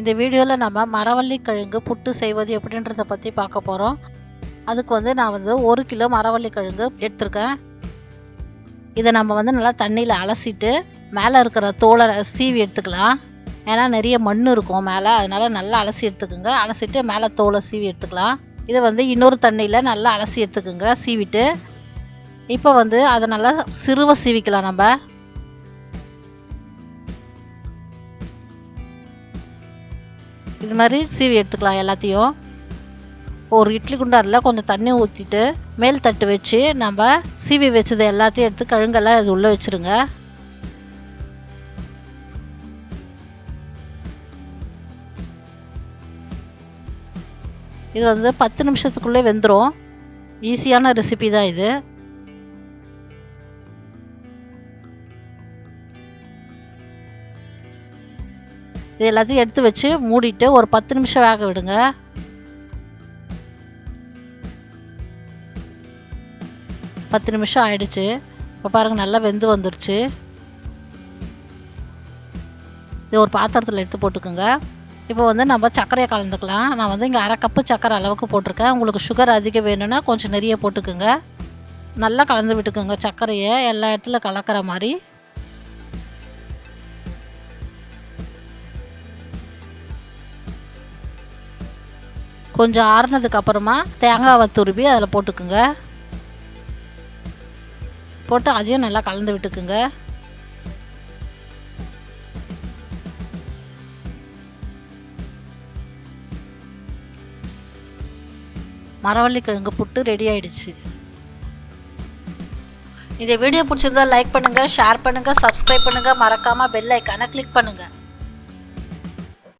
இந்த வீடியோவில் நம்ம மரவள்ளி கிழங்கு புட்டு செய்வது எப்படின்றத பற்றி பார்க்க போகிறோம் அதுக்கு வந்து நான் வந்து ஒரு கிலோ மரவள்ளி கிழங்கு எடுத்திருக்கேன். இதை நம்ம வந்து நல்லா தண்ணியில் அலசிட்டு மேலே இருக்கிற தோலை சீவி எடுத்துக்கலாம். ஏன்னா நிறைய மண் இருக்கும் மேலே அதனால் நல்லா அலசி எடுத்துக்கோங்க. அலசிட்டு மேலே தோலை சீவி எடுத்துக்கலாம். இதை வந்து இன்னொரு தண்ணியில் நல்லா அலசி எடுத்துக்கோங்க சீவிட்டு. இப்போ வந்து அதை நல்லா சிறுவை சீவிக்கலாம் நம்ம. இது மாதிரி சீவி எடுத்துக்கலாம் எல்லாத்தையும். ஒரு இட்லி குண்டாரில் கொஞ்சம் தண்ணி ஊற்றிட்டு மேல் தட்டு வச்சு நம்ம சீவி வச்சது எல்லாத்தையும் எடுத்து கழுங்கெல்லாம் இது உள்ளே வச்சுருங்க. இது வந்து பத்து நிமிஷத்துக்குள்ளே வெந்துடும் ஈஸியான ரெசிபி தான் இது. இது எல்லாத்தையும் எடுத்து வச்சு மூடிட்டு ஒரு பத்து நிமிஷம் வேக விடுங்க. பத்து நிமிஷம் ஆயிடுச்சு. இப்போ பாருங்கள் நல்லா வெந்து வந்துருச்சு. இது ஒரு பாத்திரத்தில் எடுத்து போட்டுக்கோங்க. இப்போ வந்து நம்ம சர்க்கரையை கலந்துக்கலாம். நான் வந்து இங்கே அரை கப்பு சர்க்கரை அளவுக்கு போட்டிருக்கேன். உங்களுக்கு சுகர் அதிகம் வேணும்னா கொஞ்சம் நிறைய போட்டுக்கோங்க. நல்லா கலந்து விட்டுக்கோங்க சர்க்கரையை. எல்லா இடத்துல கலக்கிற மாதிரி. கொஞ்சம் ஆறுனதுக்கு அப்புறமா தேங்காவை துருவி அதில் போட்டுக்குங்க. போட்டு அதையும் நல்லா கலந்து விட்டுக்குங்க. மரவள்ளி கிழங்கு புட்டு ரெடி ஆயிடுச்சு. இந்த வீடியோ பிடிச்சிருந்தா லைக் பண்ணுங்கள் ஷேர் பண்ணுங்கள் சப்ஸ்கிரைப் பண்ணுங்கள் மறக்காமல் பெல் ஐக்கானை கிளிக் பண்ணுங்கள்